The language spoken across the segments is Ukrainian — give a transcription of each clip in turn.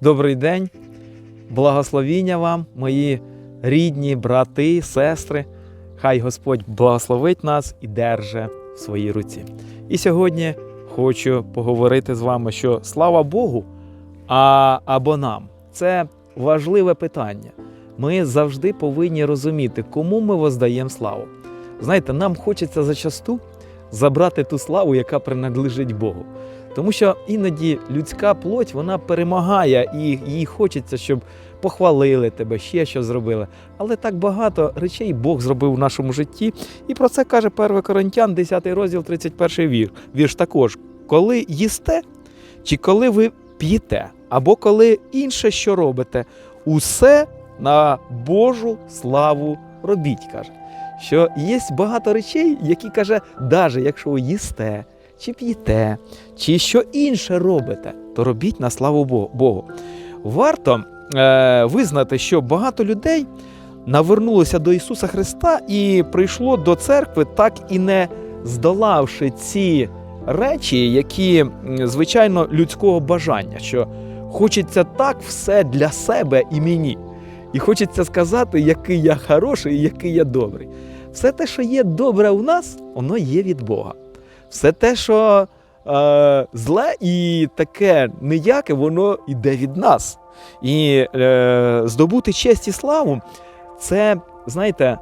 Добрий день, благословіння вам, мої рідні брати, сестри. Хай Господь благословить нас і держи в своїй руці. І сьогодні хочу поговорити з вами, що слава Богу, а або нам це важливе питання. Ми завжди повинні розуміти, кому ми воздаємо славу. Знаєте, нам хочеться зачасту забрати ту славу, яка принадлежить Богу. Тому що іноді людська плоть вона перемагає, і їй хочеться, щоб похвалили тебе, ще що зробили. Але так багато речей Бог зробив в нашому житті. І про це каже 1 Коринтян, 10 розділ, 31 вір. Вірш також. Коли їсте, чи коли ви п'єте, або коли інше що робите, усе на Божу славу робіть, каже. Що є багато речей, які каже, навіть якщо ви їсте, чи п'єте, чи що інше робите, то робіть на славу Богу. Варто е, визнати, що багато людей навернулося до Ісуса Христа і прийшло до церкви, так і не здолавши ці речі, які, звичайно, людського бажання, що хочеться так все для себе і мені. І хочеться сказати, який я хороший і який я добрий. Все те, що є добре у нас, воно є від Бога. Все те, що е, зле і таке ніяке, воно йде від нас. І е, здобути честь і славу це, знаєте, е,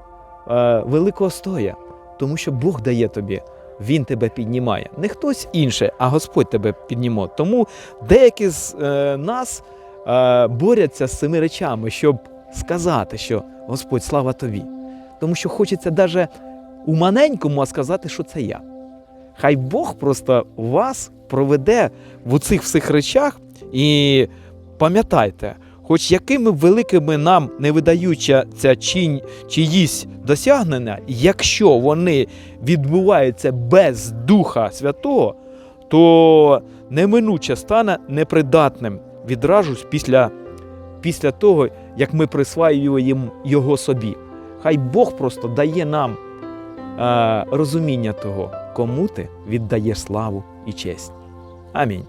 великого стоя, тому що Бог дає тобі. Він тебе піднімає. Не хтось інший, а Господь тебе підніме. Тому деякі з е, нас е, борються з цими речами, щоб сказати, що Господь, слава тобі. Тому що хочеться навіть у маленькому сказати, що це я. Хай Бог просто вас проведе в цих всіх речах і пам'ятайте, хоч якими великими нам не видаються ця чинь, чиїсь досягнення, якщо вони відбуваються без Духа Святого, то неминуче стане непридатним відразу після, після того, як ми присваюємо його собі. Хай Бог просто дає нам е, розуміння того, кому ти віддаєш славу і честь. Амінь.